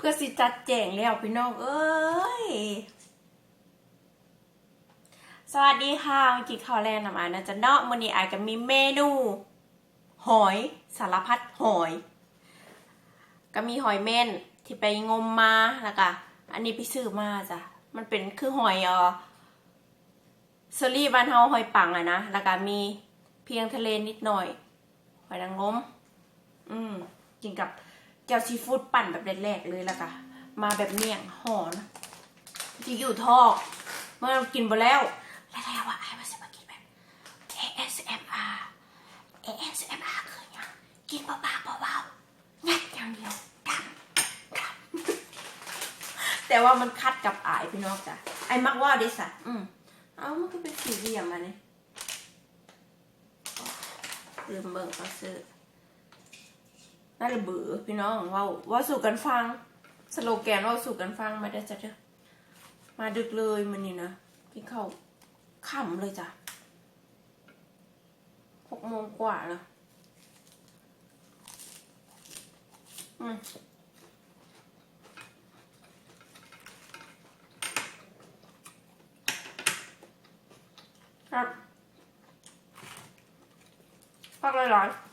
เพื่อสิจัดแจงแล้วพี่น้องเอ้ย สวัสดีค่ะกินข้าวแรงนำอายนะจะเนาะมื้อนี้อายก็มีเมนู หอยสารพัดหอย ก็มีหอยเม่นที่ไปงมมาแล้วก็อันนี้ไปซื้อมาจ้ะมันเป็นคือหอยออเซอรี่บ้านเฮาหอยปังอะนะ แล้วก็มีเพียงทะเลนิดหน่อย หอยนางรมอืมกินกับ แจ่วซีฟู้ดปั่นแบบแรกๆเลยล้วก็มาแบบเมี่ยงหอนะที่อยู่ทอกเมื่อกินไปแล้วแล้วแล้วว่าไอ้มาสิมากินแบบ ASMR ASMR คือหยังกินเบาๆเบาๆงัดอย่างเดียวดังดังแต่ว่ามันคัดกับอายพี่น้องจ้ะไอ้มักว่าดิสะอืมเอามันก็เป็นสีเหลี่ยมมาเนี่ยลืมเบิ่งก็ซื้อ น่าจะเบื่อพี่น้องเว่าว่าสู่กันฟัง สโลแกนเว่าสู่กันฟังมาได้จ้ะเด้อมาดึกเลยมันนี่นะกินข้าวค่ำเลยจ้ะหกโมงกว่าแล้วอืมครับพักหลายๆ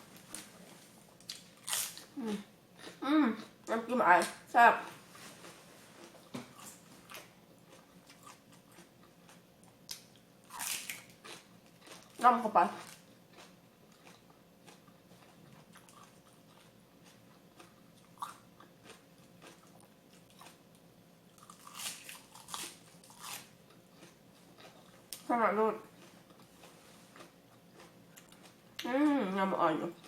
อืมอืมน้ำจิ้มไอแซ่บน้ำเข้าไปขนาดรูดอืมยำอ่อนอยู่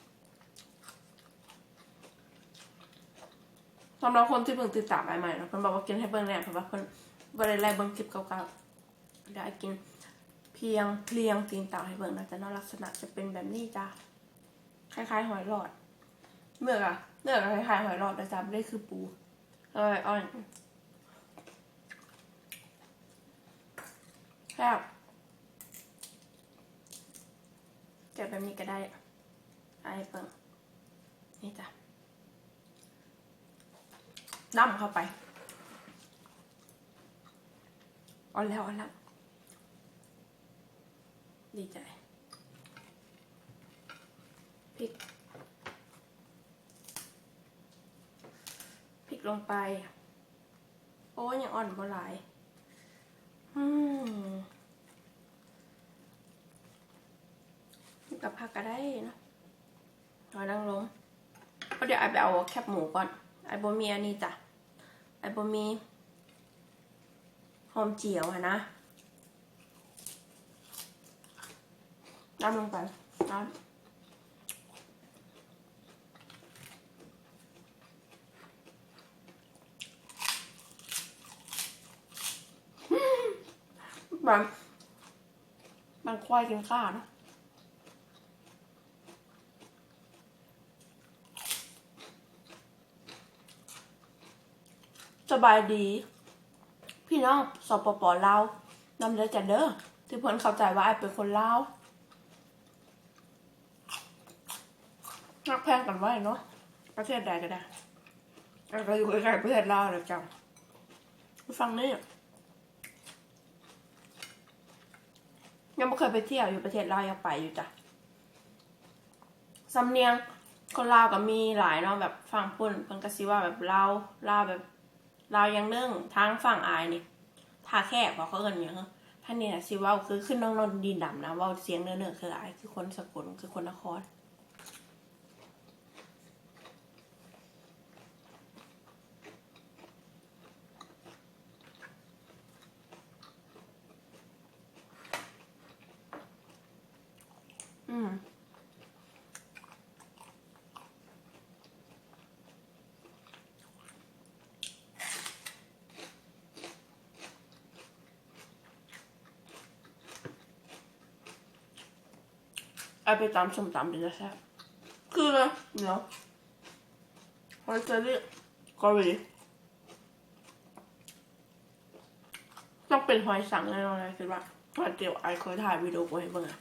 สำหรับคนที่เพิ่งติดตามใหม่นะเพิ่นบอกว่ากินให้เบิ่งแน่เพราะว่าเพิ่นบ่ได้ไล่เบิ่งคลิปเก่าๆได้กินเพียงเพลียงตีนเต่าให้เบิ่งนะแต่นลักษณะจะเป็นแบบนี้จ้าคล้ายๆหอยหลอดเนื้ออะเนื้อคล้ายๆหอยหลอดแต่จำไม่ได้คือปูเอ้ยอ่อนแซ่บแกะแบบนี้ก็ได้ไอ้เบิ่งนี่จ้ะ ดั้มเข้าไปอ่อนแล้วอ่อนแล้วดีใจพริกพริกลงไป โอ้ยยังอ่อนบ่หลาย อืมกับผักก็ได้นะหอยนางรมก็เดี๋ยวไอไปเอาแคบหมูก่อน ไอบ่มีอันนี้จ้ะไอบ่มีหอมเจียวอะนะน้ำลงไปน้ำบางบางควายกินข้าวนะ สบายดี พี่น้องสปปลาวนำเด้อจันเด้อที่เพิ่นเข้าใจว่าไอเป็นคนลาวนักแพงกันไว้เนาะประเทศใดก็ได้แต่ก็อยู่ใกล้ๆประเทศลาวเลยจ้ะฟังนี่ยังไม่เคยไปเที่ยวอยู่ประเทศลาวยังไปอยู่จ้ะสำเนียงคนลาวก็มีหลายเนาะแบบฟังปุ่นเพิ่นก็สิว่าแบบลาวลาวแบบ เรายังนึ่งทางฝั่งอายนี่ทาแคบบอกเขาเอินอย่างเงี้ยท่านนี่นะสิว่าคือขึ้นน้องนนดินดำนะว่าเสียงเนื้อเนื้อคืออายคือคนสกลคือคนนคร เอาไปตำส้มตำเป็นะแซ่บคือเนาะยวฮอลเจอรี่เกาหลีต้องเป็นหอยสังแน่นอนเลยคิดว่าวันเดียวไอเคยถ่ายวีดีโอไว้เมื่อ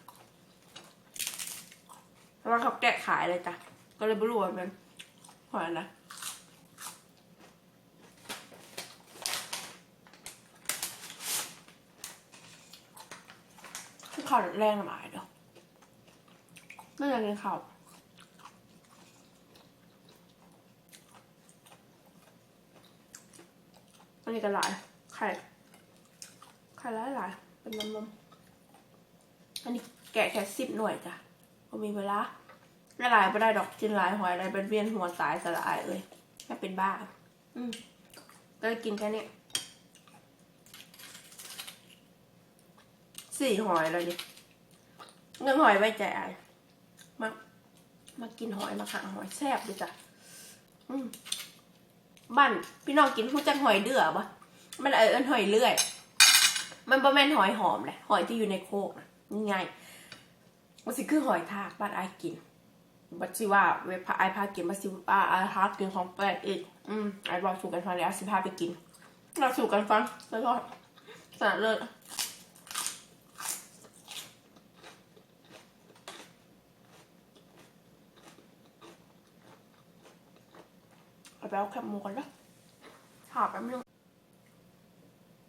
เพราว่าเขาแกะขายเลยจ้ะ ก็เลยไม่รู้ว่ามันหอยอะไรข่าดแรงหมายเนาะ ไม่อยากกินข้าวอันนี้ก็หลาย ไข่ ไข่หลายหลายเป็นนมๆอันนี้แกะแค่สิบหน่วยจ้ะพอมีเวลาไม่หลายไม่ได้ดอกกินหลายหอยอะไรเป็นเวียนหัวตายสลายเลยแค่เป็นบ้า อืมก็กินแค่นี้สี่หอยเลยดิเงินหอยไว้ใจไอ้ มามากินหอยมาขังหอยแซ่บดิจ้ะบ้านพี่น้องกินหูจักหอยเดือปะมันเออหอยเลื่อย มันประมาณหอยหอมแหละหอยที่อยู่ในโคกนะนี่ไงมันสิคือหอยทากบ้านไอกินบัดสิว่าเวพาไอพากินบัดสิว่าไอ้พากินของแปลกอีกอืมไอบอกสู่กันฟังแล้วสิพาไปกินเราสู่กันฟังแล้วก็สาดเลย เอา ไปเอาแคบหมูก่อนล้วหาแป๊บนึง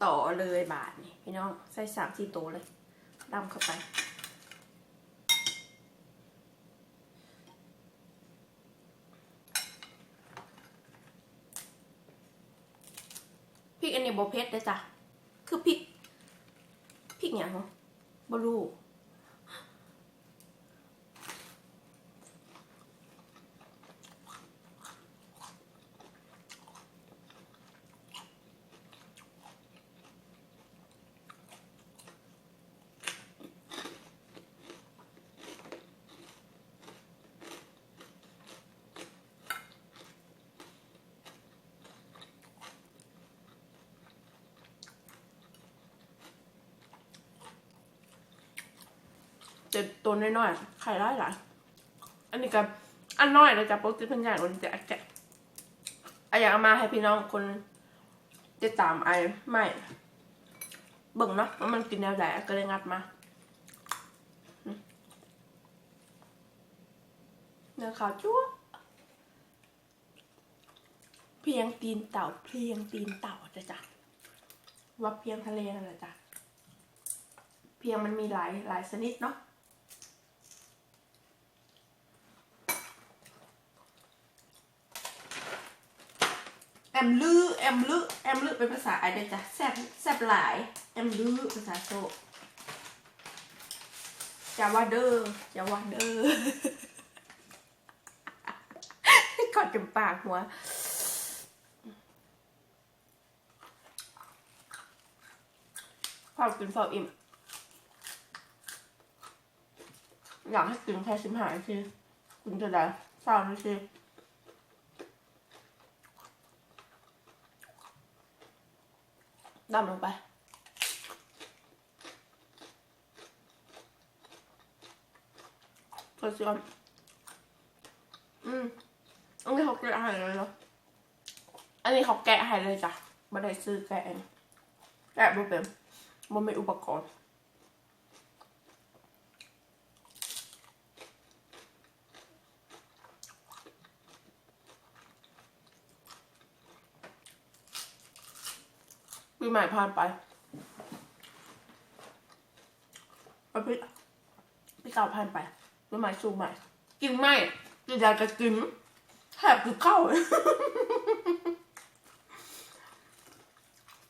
ต่อเลยบาทนี่พี่น้องใส่สามสี่ตัวเลยดำเข้าไป พริกอันนี้บอเพชรเลยจ้ะ คือพริก พริกอย่างเหรอบลู จะตัวน้อยๆไข่ร้ายหลายอันนี้กับอันน้อยเลยจ้ะปกติเพิ่นใหญ่กว่านี้แต่แกะออยากเอามาให้พี่น้องคนจะตามไอไม่เบิ่งเนาะว่ามันกินแนวไหนก็เลยงัดมาเนื้อขาวจั๊วเพียงตีนเต่าเพียงตีนเต่าจ้ะจ้ะว่าเพียงทะเลนั่นแหละจ้ะเพียงมันมีหลายหลายชนิดเนาะ มลือแอมลือแอมลือเป็นภาษาอะไรจ้ะแซบแซบหลายแอมลือภาษาโซจาว่าเดอร์จาว่าเดอร์กอดจมปากหัวความกินฟออิ่มอยากให้กินแค่สิบห้านาทีคุณจะได้เศร้านาที ดำลงไป กระเทียมอืม อันนี้เขาแกะให้เลยเหรออันนี้เขาแกะให้เลยจ้ะไม่ได้ซื้อแกะเองแกะบ่เป็นบ่มีอุปกรณ์ ปีใหม่ผ่านไปไปพี่พี่เก่าผ่านไปปีใหม่สู่ใหม่ กินไม่กินยากจะกินแทบคือเข้า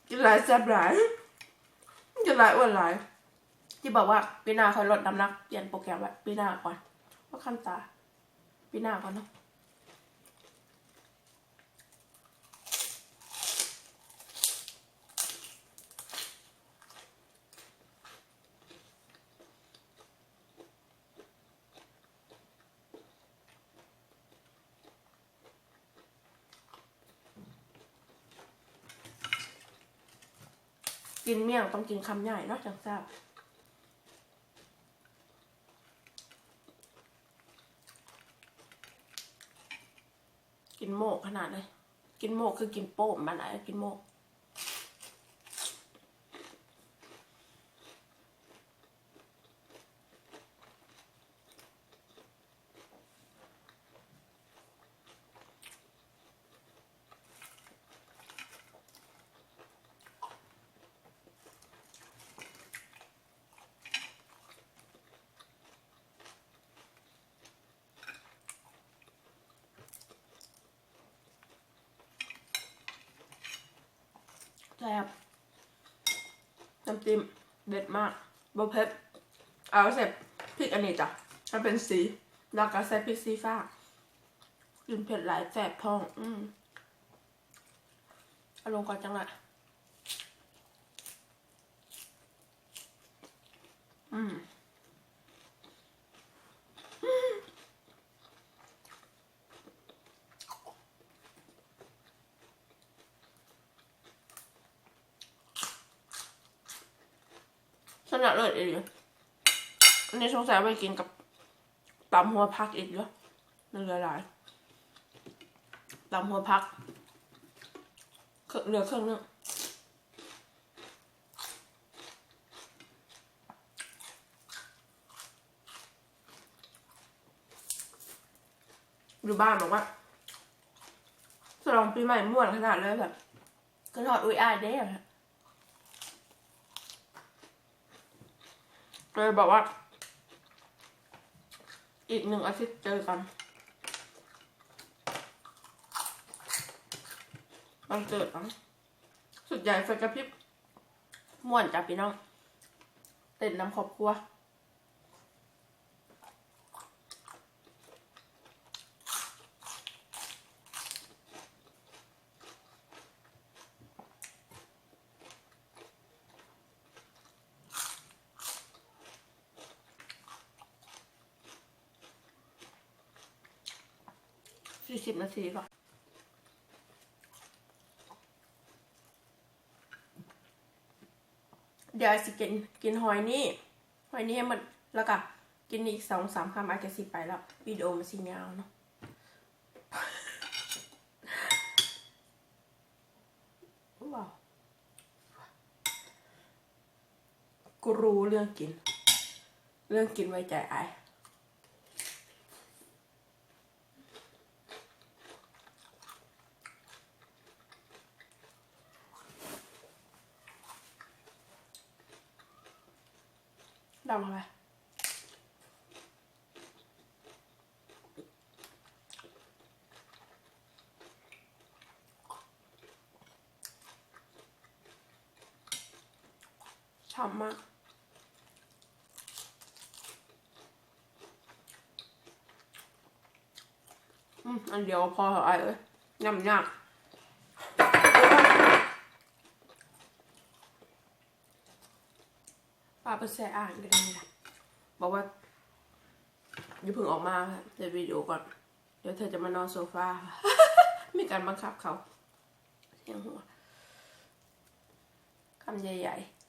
กินหลายแซ่บหลายกินหลายอ้วนหลาย ที่บอกว่าปีหน้าคอยลดน้ำหนักเปลี่ยนโปรแกรมไว้ปีหน้าก่อนว่าขั้นตาปีหน้าก่อนเนาะ กินเมี่ยงต้องกินคำใหญ่เนาะจังแซ่บกินโมกขนาดเลย กินโมกคือกินโป้มมาไหนกินโมก แซ่บน้ำจิ้มเด็ดมากบะเพ็ดเอาเสร็จพริกอันนี้จ้ะมันเป็นสีแล้วก็ใส่พริกซีฟ้ากินเผ็ดหลายแสบท้อง อืมอาลงก่อนจังเลยอืม สนัดเลยอีกเลยอันนี้สงสัยไปกินกับตำหัวพักอีกเยอะนเหลือหลายตำหัวพักเครื่องเหลือเครื่องนึงอยู่บ้านบอกว่าฉลองปีใหม่ม่วนขนาดเลยแบบก็ทอดอุ้ยอายเด้อะ เลยบอกว่า อีกหนึ่งอาทิตย์เจอกันวันเกิดมั้งสุดใหญ่ไฟกระพริบม่วนจ้ะพี่น้อง เต้นน้ำครอบครัว สี่สิบนาทีก่อนเดี๋ยวสิกินกินหอยนี่หอยนี่ให้มันแล้วก็กินอีกสองสามคำอาจจะสิไปแล้ววิดีโอมันสิยาวเนาะว้าวกูรู้เรื่องกิน เรื่องกินไว้ใจไอาย ดำเข้าไป ฉ่ำมาก อืมอันเดียวพอเหรอไอ้เอ้ยยำยากป้าไปแซ่อ่านกันเลยนะบอกว่าอย่าเพิ่งออกมาค่ะเดี๋ยววิดีโอก่อน เดี๋ยวเธอจะมานอนโซฟามีการบังคับเขาเสียงหัวคำใหญ่ ๆ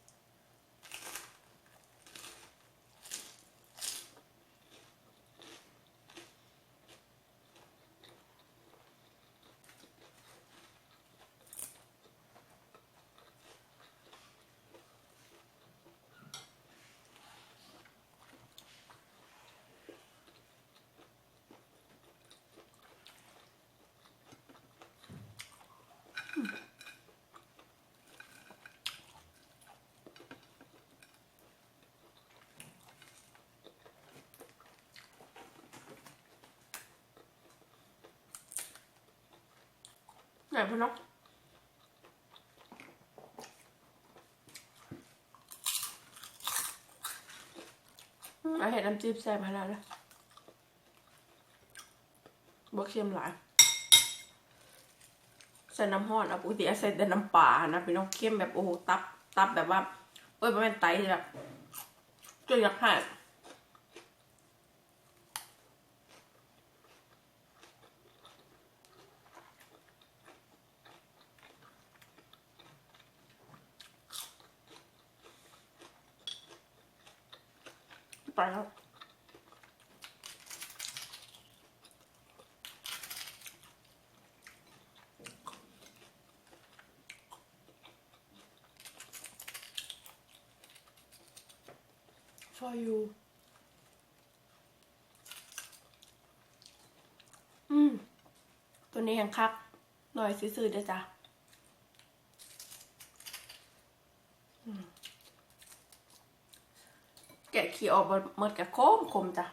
ไหนพ่อน้องอืมเอาเห็ดน้ำจิ้มแซ่บมาแล้วนะบ่เค็มหลายใส่น้ำห้อนเอาปกติเอาใส่แต่น้ำปลานะพี่น้องเค็มแบบโอ้โหตับ ตับแบบว่า เอ้ยมันเป็นไตแบบจนอยากห ไปแล้ว for you อืม ตัวนี้ยังคัก หน่อยซื่อๆเด้อจ้ะ ขี้ออกเมดกับโค้งคมจ้ะ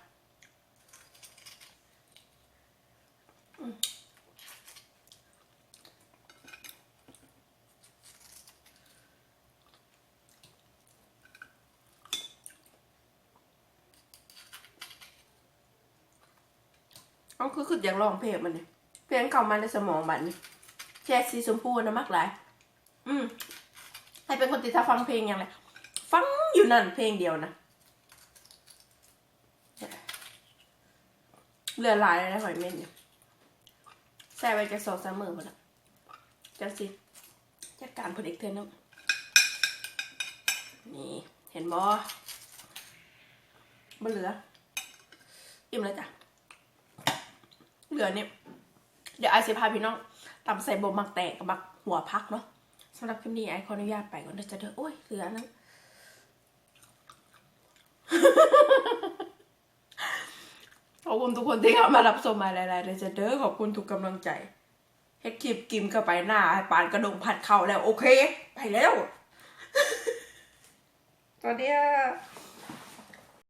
เอาคือคืออยากลองเพลงมันเนี่ยเพลงเก่ามาในสมองบัดนี่แช่สีชมพูนะมากหลาย อืมให้เป็นคนติดตาฟังเพลงอย่างไรฟังอยู่นั่นเพลงเดียวนะ เหลือหลายเลยนะหอยเม่นเนี่ยใส่ไว้จะสองสามมือหมดละจังสิจัดการผลิตเธอนึงนี่เห็นบ่บ่เหลือ อิ่มแล้วจ้ะ เหลือเนี่ยเดี๋ยวไอซิพาพี่น้องตำใส่บมักแตกกับมักหัวพักเนาะสำหรับคลิปนี้ไอขออนุญาตไปก่อนเดี๋ยวจะเด้อโอ้ยเหลือนั้น ขอบคุณทุกคนที่เข้ามารับชมมาหลายๆเลยจะเด้อขอบคุณทุกกำลังใจเฮ็ดคลิปกิมเข้าไปหน้าให้ปานกระดงผัดเข่าแล้ว โอเค ไปแล้ว ตอนนี้